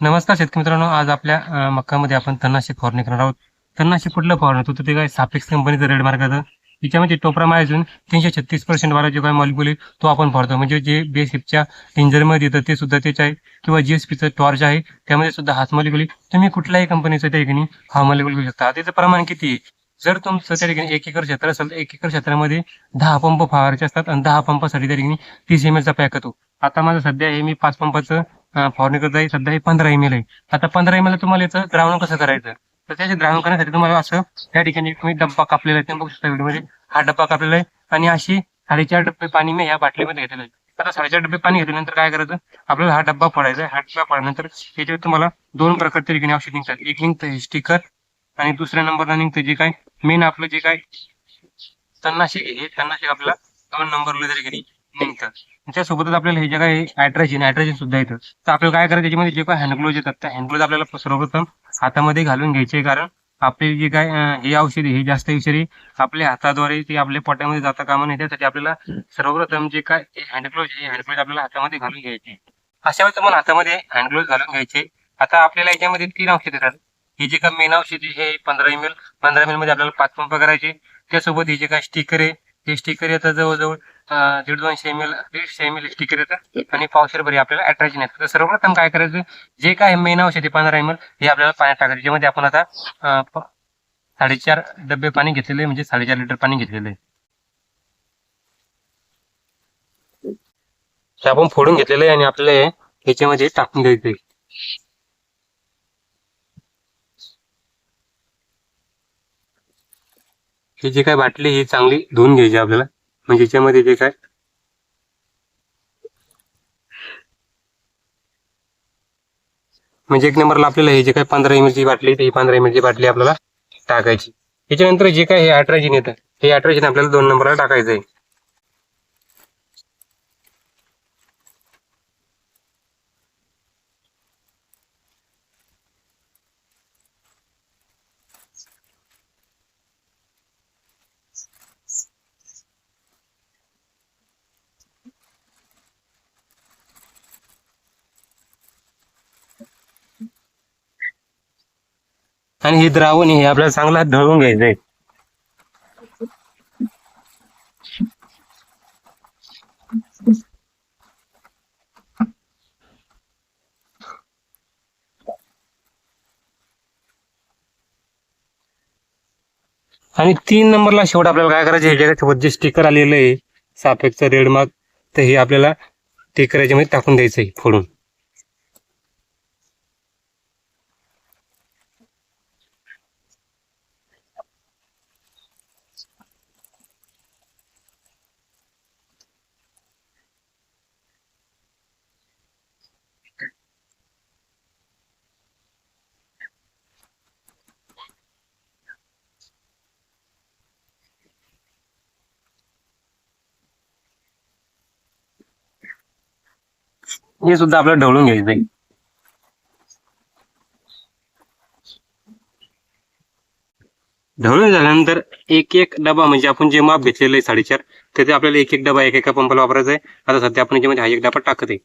नमस्कार शेतकरी मित्रांनो आज आपल्या मक्कामध्ये आपण तन्नाशी फवारणी करणार आहोत. तणनाशक कुठलं फवारणी? होतं ते काय सापेक्स कंपनीचं रेड मार्काचं त्याच्यामध्ये टोपरा अजून तीनशे छत्तीस पर्सेंट वाला जो काय मॉलिक्युल आहे तो आपण फवारतो म्हणजे जे बेसिपच्या इंजरमध्ये येतं ते सुद्धा तेच आहे. किंवा जीएसपीचं टॉर्च आहे त्यामध्ये सुद्धा हाच मॉलिक्युल तुम्ही कुठल्याही कंपनीचं त्या ठिकाणी हा मॉलिक्युल घेऊ शकता. त्याचं प्रमाण किती आहे? जर तुमचं त्या ठिकाणी एक एकर क्षेत्र असेल तर एक एकर क्षेत्रामध्ये दहा पंप फवारायचे असतात आणि दहा पंपासाठी त्या ठिकाणी तीस एम एलचा पॅक होतो आता माझं सध्या हे मी पाच पंपाचं फवारणी जाईल आहे सध्या हे पंधरा एम एल आहे. आता पंधरा एम एल तुम्हाला याचं द्रावण कसं करायचं? तर त्याचे द्रावण करण्यासाठी तुम्हाला असं त्या ठिकाणी तुम्ही डब्बा कापलेला आहे तुम्ही बघू शकता व्हिडिओमध्ये. हा डब्बा कापलेला आहे आणि अशी साडेचार डब्बे पाणी मी ह्या बाटलीमध्ये घेतलेलं आहे. आता साडेचार डब्बे पाणी घेतल्यानंतर काय करायचं? आपल्याला हा डब्बा फोडायचा आहे. हा डब्बा फोडल्यानंतर याच्यावर तुम्हाला दोन प्रकारचे ठिकाणी औषध निघतात. एक निघतं हे स्टिकर आणि दुसऱ्या नंबरला निघतं जे काय मेन आपलं जे काय तणनाशक हे तन्नाशिक आपल्याला दोन नंबरला त्या ठिकाणी निघतं आपल्याला हे जे काय हायड्रोजन नायट्रोजन सुद्धा येतं तर आपल्याला काय करायचं त्याच्यामध्ये जे काय हँडग्लोज येतात त्या हँडग्लोज आपल्याला सर्वप्रथम हातामध्ये घालून घ्यायचे. कारण आपले जे काय हे औषधी हे जास्त विषारी आपल्या हाताद्वारे ते आपल्या पोटामध्ये जाता कामा नये. त्यासाठी आपल्याला सर्वप्रथम जे काय हँडग्लोज हे हँडग्लोज आपल्याला हातामध्ये घालून घ्यायचे. अशा वेळेस तुम्हाला हातामध्ये हँडग्लोज घालून घ्यायचे. आता आपल्याला याच्यामध्ये तीन औषध येतात. हे जे काय मेन औषध हे पंधरा एम एल पंधरा एम एलमध्ये आपल्याला पाच पंप करायचे. त्यासोबत हे जे काय स्टिकर आहे हे स्टिकर येतात जवळजवळ दीड दोनशे एम एल दीडशे एम एल स्टिकर येतं. आणि पावशर भरी आपल्याला अट्रॅक्शन येतं. तर सर्वप्रथम काय करायचं? जे काय मेन औषध आहे पंधरा एम एल हे आपल्याला पाण्यात टाकायचं. ज्यामध्ये आपण आता साडेचार डबे पाणी घेतलेले म्हणजे साडेचार लिटर पाणी घेतलेलं आहे. हे आपण फोडून घेतलेलं आहे आणि आपल्याला ह्याच्यामध्ये टाकून द्यायचं हे जी काय बाटली ही चांगली धुवून घ्यायची आपल्याला. म्हणजे याच्यामध्ये जे काय? म्हणजे एक नंबरला आपल्याला हे जे काय पंधरा एम ची बाटली ही पंधरा एम ची बाटली आपल्याला टाकायची. याच्यानंतर जे काय हे अठराजीन येतं हे अठराजीन आपल्याला दोन नंबरला टाकायचं आहे. आणि हे द्रावण हे आपल्याला चांगला ढळून घ्यायचं आहे आणि तीन नंबरला शेवट आपल्याला काय करायचं ह्याच्या सोबत जे स्टिकर आलेलं आहे. सापेक्सचं रेड मार्क तर हे आपल्याला स्टिकर याच्यामध्ये म्हणजे टाकून द्यायचं आहे फोडून. हे सुद्धा आपल्याला ढवळून घ्यायचं आहे ढवळून झाल्यानंतर एक एक डबा म्हणजे आपण जे माप घेतलेलं आहे साडेचार त्याचे आपल्याला एक एक डबा एक एका पंपाला वापरायचा आहे. आता सध्या आपण याच्यामध्ये हा एक डबा टाकत आहे.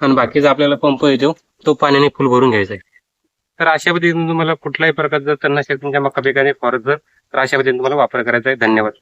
आणि बाकीचा आपल्याला पंप येतो तो पाण्याने फुल भरून घ्यायचा आहे. तर अशा पद्धतीने तुम्हाला कुठल्याही प्रकारचा तणनाशक तुमच्या मका पिकाने फॉर जर तर अशा पद्धतीने तुम्हाला वापर करायचा आहे. धन्यवाद.